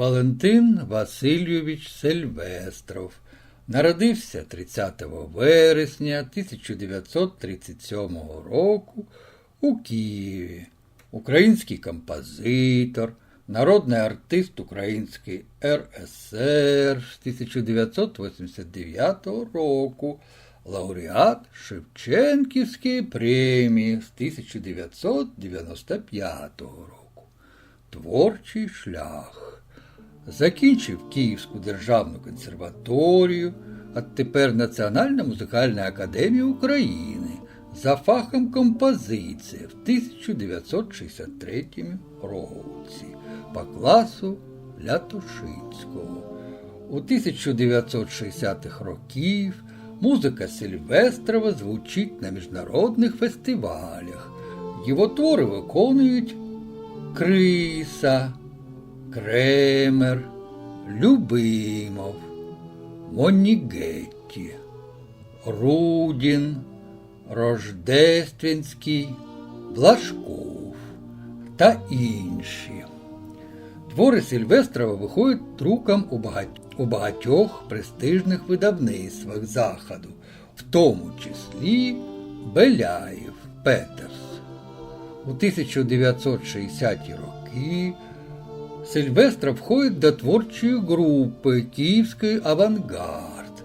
Валентин Васильович Сильвестров народився 30 вересня 1937 року у Києві. Український композитор, народний артист Української РСР з 1989 року, лауреат Шевченківської премії з 1995 року. Творчий шлях. Закінчив Київську державну консерваторію, а тепер Національна музикальна академія України за фахом композиція в 1963 році по класу Лятошинського. У 1960-х років музика Сильвестрова звучить на міжнародних фестивалях. Його твори виконують Криса, Кремер, Любимов, Монігетті, Рудін, Рождественський, Блашков та інші. Твори Сильвестрова виходять друком у, багать... у багатьох престижних видавництвах Заходу, в тому числі Беляєв Петерс. У 1960-ті роки Сильвестра входить до творчої групи Київський авангард,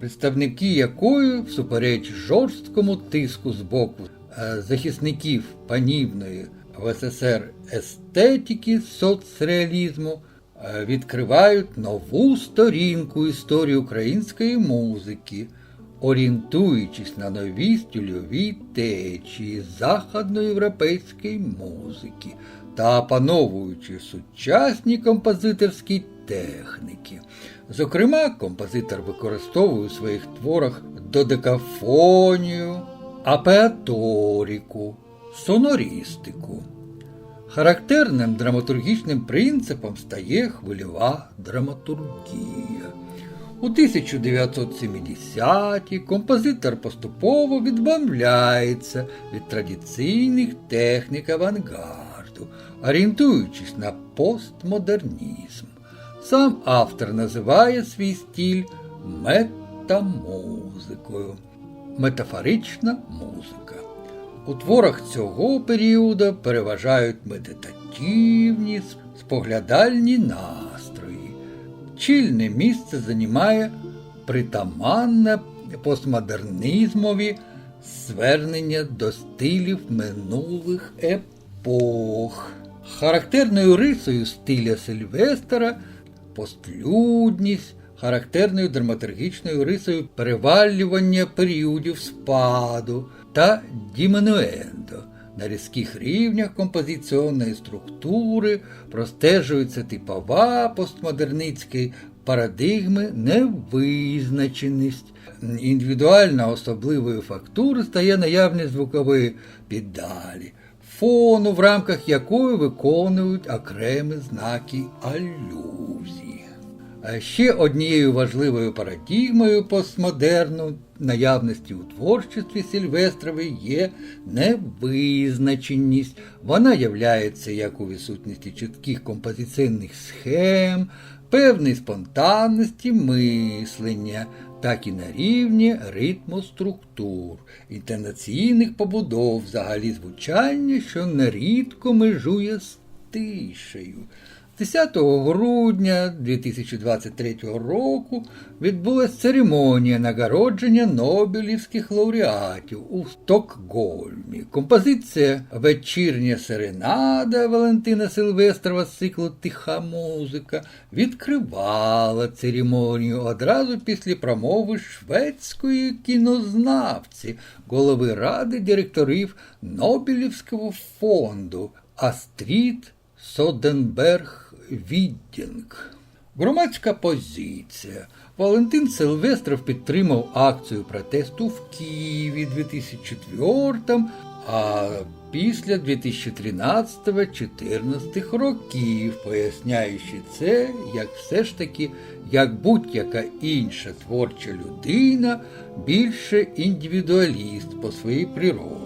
представники якої, всупереч жорсткому тиску з боку е, захисників панівної в СССР естетики соцреалізму, е, відкривають нову сторінку історії української музики, орієнтуючись на нові стильові течії західноєвропейської музики та опановуючи сучасні композиторські техніки. Зокрема, композитор використовує у своїх творах додекафонію, апеаторіку, сонорістику. Характерним драматургічним принципом стає хвильова драматургія. У 1970-ті композитор поступово відмовляється від традиційних технік авангарду, орієнтуючись на постмодернізм. Сам автор називає свій стиль метамузикою, метафорична музика. У творах цього періоду переважають медитативні, споглядальні настрої. Чільне місце займає притаманне постмодернізмові звернення до стилів минулих епох. Характерною рисою стиля Сильвестера постлюдність, характерною драматургічною рисою перевалювання періодів спаду та дімінуендо. На різких рівнях композиційної структури простежується типова постмодерницької парадигми невизначеність. Індивідуально особливою фактури стає наявність звукової піддалі, фону, в рамках якої виконують окремі знаки алюзії. А Ще однією важливою парадігмою постмодерну наявності у творчості Сильвестрової є невизначеність. Вона являється як у відсутності чітких композиційних схем, певної спонтанності мислення, так і на рівні ритму структур, інтонаційних побудов, взагалі звучання, що нерідко межує з тишею. 10 грудня 2023 року відбулася церемонія нагородження Нобелівських лауреатів у Стокгольмі. Композиція Вечірня серенада Валентина Сильвестрова з циклу Тиха музика відкривала церемонію одразу після промови шведської кінознавці, голови ради директорів Нобелівського фонду Астрід Соденберг Віддінг. Громадська позиція. Валентин Сильвестров підтримав акцію протесту в Києві 2004 а після 2013-2014 років, поясняючи це, як все ж таки, як будь-яка інша творча людина, більше індивідуаліст по своїй природі.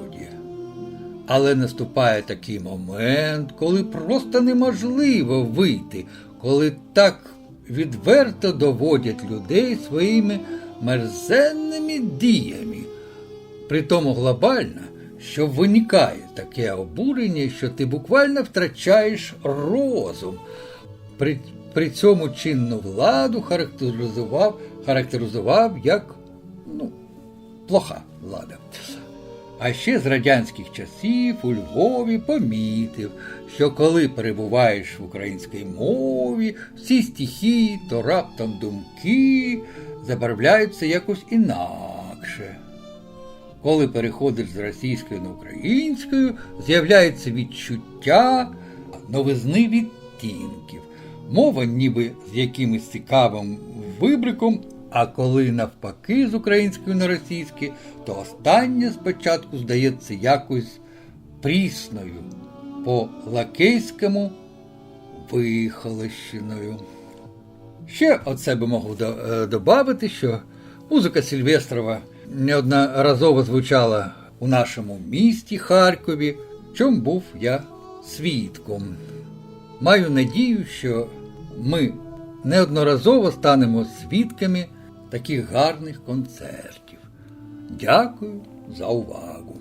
Але наступає такий момент, коли просто неможливо вийти коли так відверто доводять людей своїми мерзенними діями. Притому глобально, що виникає таке обурення, що ти буквально втрачаєш розум. При, при цьому чинну владу характеризував, характеризував як ну, плоха влада. А ще з радянських часів у Львові помітив, що коли перебуваєш в українській мові, всі стихії, то раптом думки забарвляються якось інакше. Коли переходиш з російської на українську, з'являється відчуття новизни відтінків. Мова ніби з якимось цікавим вибриком, а коли навпаки з української на російське, то останнє спочатку здається якось прісною, по лакейському вихолощеною. Ще от себе можу додати, що музика Сильвестрова неодноразово звучала у нашому місті Харкові, чому був я свідком. Маю надію, що ми неодноразово станемо свідками таких гарних концертів. Дякую за увагу!